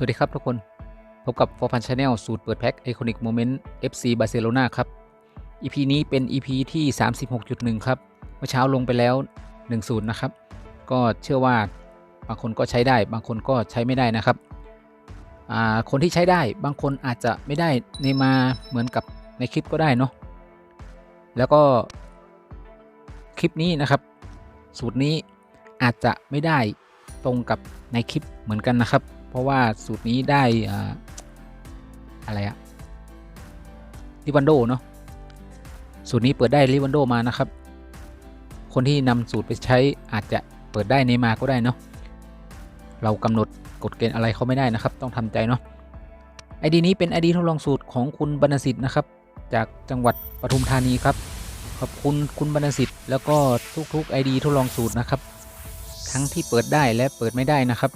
สวัสดีครับทุกคน พบกับ For Fun Channel สูตรเปิดแพ็ค Iconic Moment FC Barcelona ครับ EP นี้เป็น EP ที่ 36.1 ครับ เมื่อเช้าลงไปแล้ว1สูตรนะครับ ก็เชื่อว่าบางคนก็ใช้ได้ บางคนก็ใช้ไม่ได้นะครับ คนที่ใช้ได้บางคนอาจจะไม่ได้ในมาเหมือนกับในคลิปก็ได้เนาะ แล้วก็คลิปนี้นะครับ สูตรนี้อาจจะไม่ได้ตรงกับในคลิปเหมือนกันนะครับ เพราะว่าสูตรนี้ได้อะไรอะลิวันโดเนาะสูตรนี้เปิดได้ลิวันโดมานะครับ คนที่นำสูตรไปใช้อาจจะเปิดได้ในมาก็ได้เนาะเรากำหนดกฎเกณฑ์อะไรเขาไม่ได้นะครับ ต้องทำใจเนาะไอดีนี้เป็นไอดีทดลองสูตรของคุณบรรณสิทธิ์นะครับ จากจังหวัดปทุมธานีครับ ขอบคุณคุณบรรณสิทธิ์แล้วก็ทุกๆ ID ทดลองสูตรนะครับ ทั้งที่เปิดได้และเปิดไม่ได้นะครับ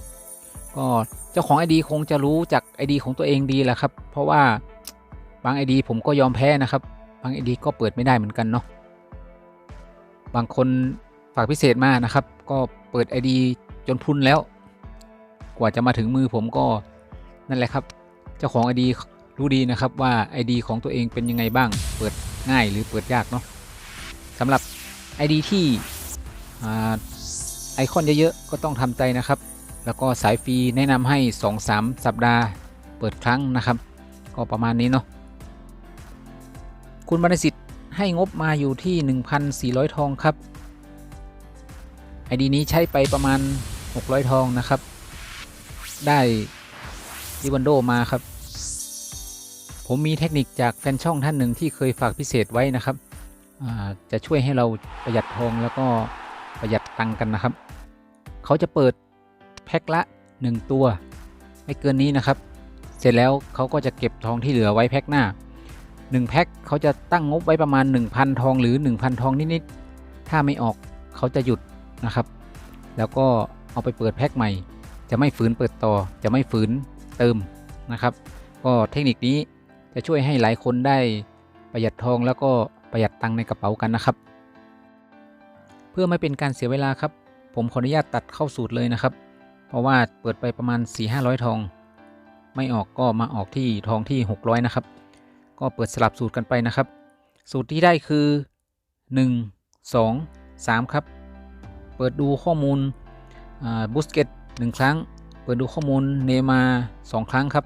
ก็เจ้าของ ID คงจะรู้จาก ID ของตัวเองดีแหละครับ เพราะว่าบาง ID ผมก็ยอมแพ้นะครับ บาง ID ก็เปิดไม่ได้เหมือนกันเนาะ บางคนฝากพิเศษมานะครับ ก็เปิด ID จนพุนแล้ว กว่าจะมาถึงมือผมก็นั่นแหละครับ เจ้าของ ID รู้ดีนะครับว่า ID ของตัวเองเป็นยังไงบ้าง เปิดง่ายหรือเปิดยากเนาะสำหรับ ID ที่อ่ไอคอนเยอะๆ ก็ต้องทำใจนะครับ แล้วก็สายฟรีแนะนำให้ 2-3 สัปดาห์เปิดครั้งนะครับ ก็ประมาณนี้เนาะคุณบรรสิทธิ์ให้งบมาอยู่ที่ 1,400 ทองครับ ID นี้ใช้ไปประมาณ 600 ทองนะครับ ได้ดิวันโดมาครับ ผมมีเทคนิคจากแฟนช่องท่านหนึ่งที่เคยฝากพิเศษไว้นะครับจะช่วยให้เราประหยัดทองแล้วก็ประหยัดตังค์กันนะครับ เขาจะเปิด พ็คละ 1 ตัว ไม่เกินนี้นะครับ เสร็จแล้วเขาก็จะเก็บทองที่เหลือไว้แพ็คหน้า 1 แพ็คเขาจะตั้งงบไว้ประมาณ 1,000 ทองหรือ 1,000 ทองนิดๆถ้าไม่ออกเขาจะหยุดนะครับ แล้วก็เอาไปเปิดแพ็คใหม่ จะไม่ฝืนเปิดต่อ จะไม่ฝืนเติมนะครับ ก็เทคนิคนี้จะช่วยให้หลายคนได้ประหยัดทองแล้วก็ประหยัดตังในกระเป๋ากันนะครับ เพื่อไม่เป็นการเสียเวลาครับ ผมขออนุญาตตัดเข้าสูตรเลยนะครับ เพราะว่าเปิดไปประมาณ 4-500 ทอง ไม่ออกก็มาออกที่ทองที่ 600 นะครับ ก็เปิดสลับสูตรกันไปนะครับ สูตรที่ได้คือ 1 2 3 ครับ เปิดดูข้อมูลบูสเกตหนึ่งครั้ง เปิดดูข้อมูลเนมา2ครั้งครับ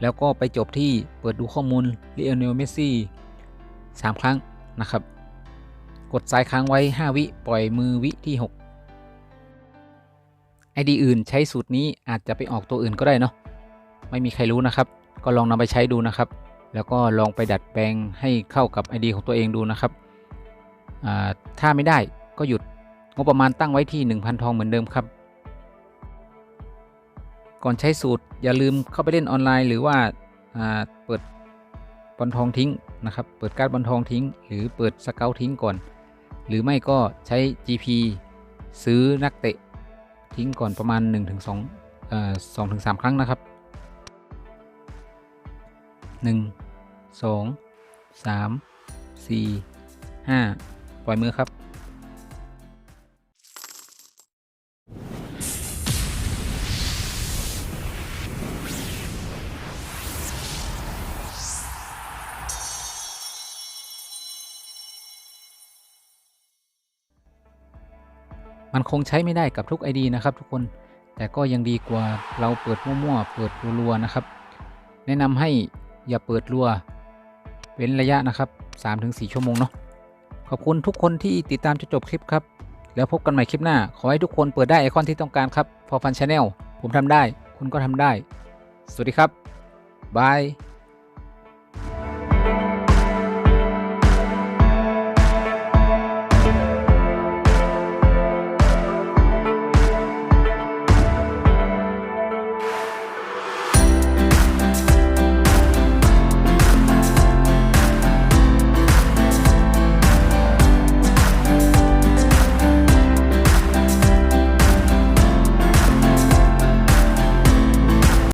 แล้วก็ไปจบที่เปิดดูข้อมูลเลโอเนลเมสซี่3ครั้งนะครับ กดซ้ายค้างไว้ 5 วิ ปล่อยมือวิที่6 ID อื่นใช้สูตรนี้อาจจะไปออกตัวอื่นก็ได้เนาะไม่มีใครรู้นะครับ ก็ลองนำไปใช้ดูนะครับ แล้วก็ลองไปดัดแปลงให้เข้ากับ ID ของตัวเองดูนะครับถ้าไม่ได้ก็หยุดงบประมาณตั้งไว้ที่ 1,000 ทองเหมือนเดิมครับ ก่อนใช้สูตรอย่าลืมเข้าไปเล่นออนไลน์ หรือว่าเปิดบอลทองทิ้งนะครับ เปิดการ์ดบอลทองทิ้ง หรือเปิดสเกลทิ้งก่อน หรือไม่ก็ใช้ GP ซื้อนักเตะ ทิ้งก่อนประมาณ 1-2เอ่อ2-3ครั้งนะครับ 1 2 3 4 5 ปล่อยมือครับ มันคงใช้ไม่ได้กับทุก ID นะครับ ทุกคนแต่ก็ยังดีกว่าเราเปิดมั่วๆเปิดรัวๆนะครับ แนะนำให้อย่าเปิดรัว เว้นระยะนะครับ 3-4 ชั่วโมงเนาะขอบคุณทุกคนที่ติดตามจนจบคลิปครับ แล้วพบกันใหม่คลิปหน้า ขอให้ทุกคนเปิดได้ไอคอนที่ต้องการครับ For Fun Channel ผมทำได้ คุณก็ทำได้ สวัสดีครับบาย